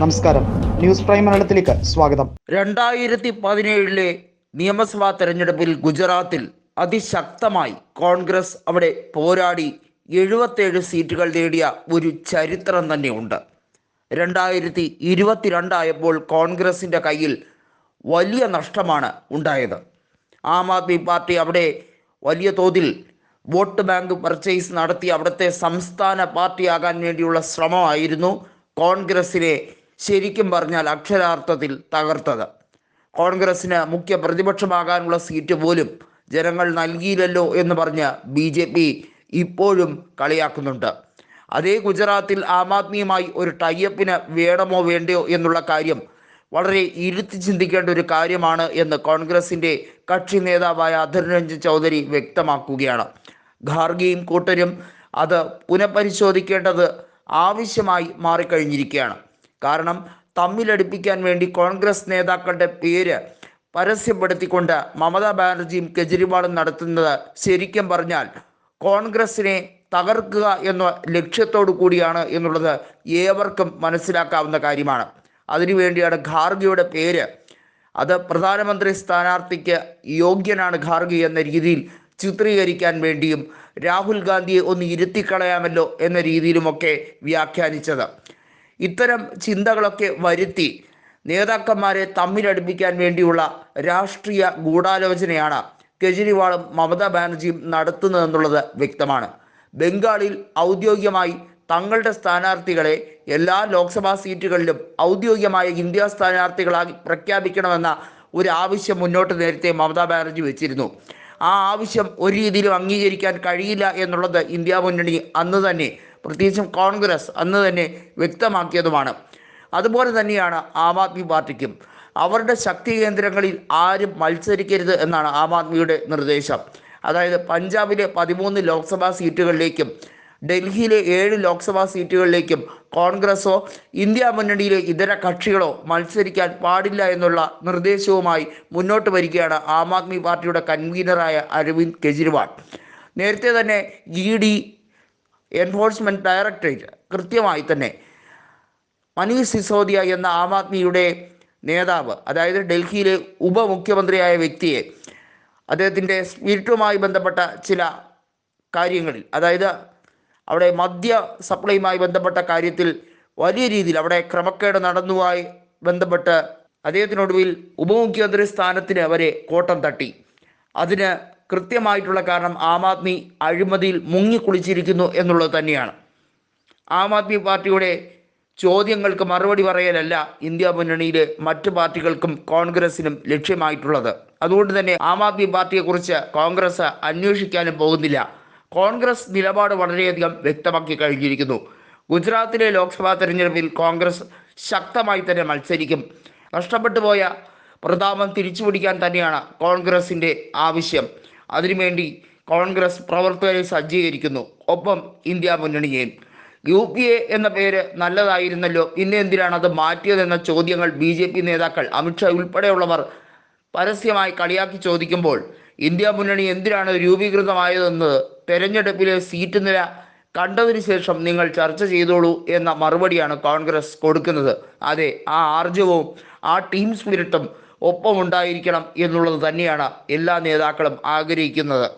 നമസ്കാരം. News prime മലയാളത്തിലേക്ക് സ്വാഗതം. രണ്ടായിരത്തി പതിനേഴിലെ നിയമസഭാ തെരഞ്ഞെടുപ്പിൽ ഗുജറാത്തിൽ അതിശക്തമായി കോൺഗ്രസ് അവിടെ പോരാടി എഴുപത്തേഴ് സീറ്റുകൾ നേടിയ ഒരു ചരിത്രം തന്നെയുണ്ട്. രണ്ടായിരത്തി ഇരുപത്തിരണ്ടായപ്പോൾ കോൺഗ്രസിന്റെ കയ്യിൽ വലിയ നഷ്ടമാണ് ഉണ്ടായത്. ആം ആദ്മി പാർട്ടി അവിടെ വലിയ തോതിൽ വോട്ട് ബാങ്ക് പർച്ചേസ് നടത്തി അവിടുത്തെ സംസ്ഥാന പാർട്ടിയാകാൻ വേണ്ടിയുള്ള ശ്രമമായിരുന്നു കോൺഗ്രസിനെ ശരിക്കും പറഞ്ഞാൽ അക്ഷരാർത്ഥത്തിൽ തകർത്തത്. കോൺഗ്രസിന് മുഖ്യ പ്രതിപക്ഷമാകാനുള്ള സീറ്റ് പോലും ജനങ്ങൾ നൽകിയില്ലല്ലോ എന്ന് പറഞ്ഞ് ബി ജെ പി ഇപ്പോഴും കളിയാക്കുന്നുണ്ട്. അതേ ഗുജറാത്തിൽ ആം ആദ്മിയുമായി ഒരു ടൈപ്പിന് വേണമോ വേണ്ടയോ എന്നുള്ള കാര്യം വളരെ ഇരുത്തി ചിന്തിക്കേണ്ട ഒരു കാര്യമാണ് എന്ന് കോൺഗ്രസിന്റെ കക്ഷി നേതാവായ അധർ രഞ്ജൻ ചൗധരി വ്യക്തമാക്കുകയാണ്. ഖാർഗിയും കൂട്ടരും അത് പുനഃപരിശോധിക്കേണ്ടത് ആവശ്യമായി മാറിക്കഴിഞ്ഞിരിക്കുകയാണ്. കാരണം തമ്മിലടിപ്പിക്കാൻ വേണ്ടി കോൺഗ്രസ് നേതാക്കളുടെ പേര് പരസ്യപ്പെടുത്തിക്കൊണ്ട് മമതാ ബാനർജിയും കെജ്രിവാളും നടത്തുന്നത് ശരിക്കും പറഞ്ഞാൽ കോൺഗ്രസിനെ തകർക്കുക എന്ന ലക്ഷ്യത്തോടു കൂടിയാണ് എന്നുള്ളത് ഏവർക്കും മനസ്സിലാക്കാവുന്ന കാര്യമാണ്. അതിനുവേണ്ടിയാണ് ഖാർഗിയുടെ പേര്. അത് പ്രധാനമന്ത്രി സ്ഥാനാർത്ഥിക്ക് യോഗ്യനാണ് ഖാർഗി എന്ന രീതിയിൽ ചിത്രീകരിക്കാൻ വേണ്ടിയും രാഹുൽ ഗാന്ധിയെ ഒന്ന് ഇരുത്തിക്കളയാമല്ലോ എന്ന രീതിയിലുമൊക്കെ വ്യാഖ്യാനിച്ചത്. ഇത്തരം ചിന്തകളൊക്കെ വരുത്തി നേതാക്കന്മാരെ തമ്മിലടുപ്പിക്കാൻ വേണ്ടിയുള്ള രാഷ്ട്രീയ ഗൂഢാലോചനയാണ് കെജ്രിവാളും മമതാ ബാനർജിയും നടത്തുന്നതെന്നുള്ളത് വ്യക്തമാണ്. ബംഗാളിൽ ഔദ്യോഗികമായി തങ്ങളുടെ സ്ഥാനാർത്ഥികളെ എല്ലാ ലോക്സഭാ സീറ്റുകളിലും ഔദ്യോഗികമായ ഇന്ത്യ സ്ഥാനാർത്ഥികളായി പ്രഖ്യാപിക്കണമെന്ന ഒരു ആവശ്യം മുന്നോട്ട് നേരത്തെ മമതാ ബാനർജി വെച്ചിരുന്നു. ആ ആവശ്യം ഒരു രീതിയിലും അംഗീകരിക്കാൻ കഴിയില്ല എന്നുള്ളത് ഇന്ത്യ മുന്നണി അന്ന് തന്നെ പ്രത്യേകിച്ചും കോൺഗ്രസ് അന്ന് തന്നെ വ്യക്തമാക്കിയതുമാണ്. അതുപോലെ തന്നെയാണ് ആം ആദ്മി പാർട്ടിക്കും. അവരുടെ ശക്തി കേന്ദ്രങ്ങളിൽ ആരും മത്സരിക്കരുത് എന്നാണ് ആം ആദ്മിയുടെ നിർദ്ദേശം. അതായത് പഞ്ചാബിലെ പതിമൂന്ന് ലോക്സഭാ സീറ്റുകളിലേക്കും ഡൽഹിയിലെ ഏഴ് ലോക്സഭാ സീറ്റുകളിലേക്കും കോൺഗ്രസോ ഇന്ത്യ മുന്നണിയിലെ ഇതര കക്ഷികളോ മത്സരിക്കാൻ പാടില്ല എന്നുള്ള നിർദ്ദേശവുമായി മുന്നോട്ട് വരികയാണ് ആം ആദ്മി പാർട്ടിയുടെ കൺവീനറായ അരവിന്ദ് കെജ്രിവാൾ. നേരത്തെ തന്നെ ഇ ഡി എൻഫോഴ്സ്മെന്റ് ഡയറക്ടറേറ്റ് കൃത്യമായി തന്നെ മനീഷ് സിസോദിയ എന്ന ആം ആദ്മിയുടെ നേതാവ് അതായത് ഡൽഹിയിലെ ഉപമുഖ്യമന്ത്രിയായ വ്യക്തിയെ അദ്ദേഹത്തിന്റെ സ്പിരിറ്റുമായി ബന്ധപ്പെട്ട ചില കാര്യങ്ങളിൽ അതായത് അവിടെ മദ്യ സപ്ലൈയുമായി ബന്ധപ്പെട്ട കാര്യത്തിൽ വലിയ രീതിയിൽ അവിടെ ക്രമക്കേട് നടന്നുമായി ബന്ധപ്പെട്ട് അദ്ദേഹത്തിനൊടുവിൽ ഉപമുഖ്യമന്ത്രി സ്ഥാനത്തിന് വരെ കോട്ടം തട്ടി. അതിന് കൃത്യമായിട്ടുള്ള കാരണം ആം ആദ്മി അഴിമതിയിൽ മുങ്ങിക്കുളിച്ചിരിക്കുന്നു എന്നുള്ളത് തന്നെയാണ്. ആം ആദ്മി പാർട്ടിയുടെ ചോദ്യങ്ങൾക്ക് മറുപടി പറയലല്ല ഇന്ത്യ മുന്നണിയിലെ മറ്റു പാർട്ടികൾക്കും കോൺഗ്രസിനും ലക്ഷ്യമായിട്ടുള്ളത്. അതുകൊണ്ട് തന്നെ ആം ആദ്മി പാർട്ടിയെക്കുറിച്ച് കോൺഗ്രസ് അന്വേഷിക്കാനും പോകുന്നില്ല. കോൺഗ്രസ് നിലപാട് വളരെയധികം വ്യക്തമാക്കി കഴിഞ്ഞിരിക്കുന്നു. ഗുജറാത്തിലെ ലോക്സഭാ തെരഞ്ഞെടുപ്പിൽ കോൺഗ്രസ് ശക്തമായി തന്നെ മത്സരിക്കും. നഷ്ടപ്പെട്ടു പോയ പ്രതാപം തിരിച്ചുപിടിക്കാൻ തന്നെയാണ് കോൺഗ്രസിന്റെ ആവശ്യം. അതിനുവേണ്ടി കോൺഗ്രസ് പ്രവർത്തകരെ സജ്ജീകരിക്കുന്നു. ഒപ്പം ഇന്ത്യ മുന്നണിയെയും യു പി എ എന്ന പേര് നല്ലതായിരുന്നല്ലോ. പിന്നെ എന്തിനാണ് അത് മാറ്റിയതെന്ന ചോദ്യങ്ങൾ ബി ജെ പി നേതാക്കൾ അമിത്ഷാ ഉൾപ്പെടെയുള്ളവർ പരസ്യമായി കളിയാക്കി ചോദിക്കുമ്പോൾ ഇന്ത്യ മുന്നണി എന്തിനാണ് രൂപീകൃതമായതെന്ന് തെരഞ്ഞെടുപ്പിലെ സീറ്റ് നില കണ്ടതിന് ശേഷം നിങ്ങൾ ചർച്ച ചെയ്തോളൂ എന്ന മറുപടിയാണ് കോൺഗ്രസ് കൊടുക്കുന്നത്. അതെ ആ ആർജവും ആ ടീം സ്പിരിറ്റും ഒപ്പമുണ്ടായിരിക്കണം എന്നുള്ളത് തന്നെയാണ് എല്ലാ നേതാക്കളും ആഗ്രഹിക്കുന്നത്.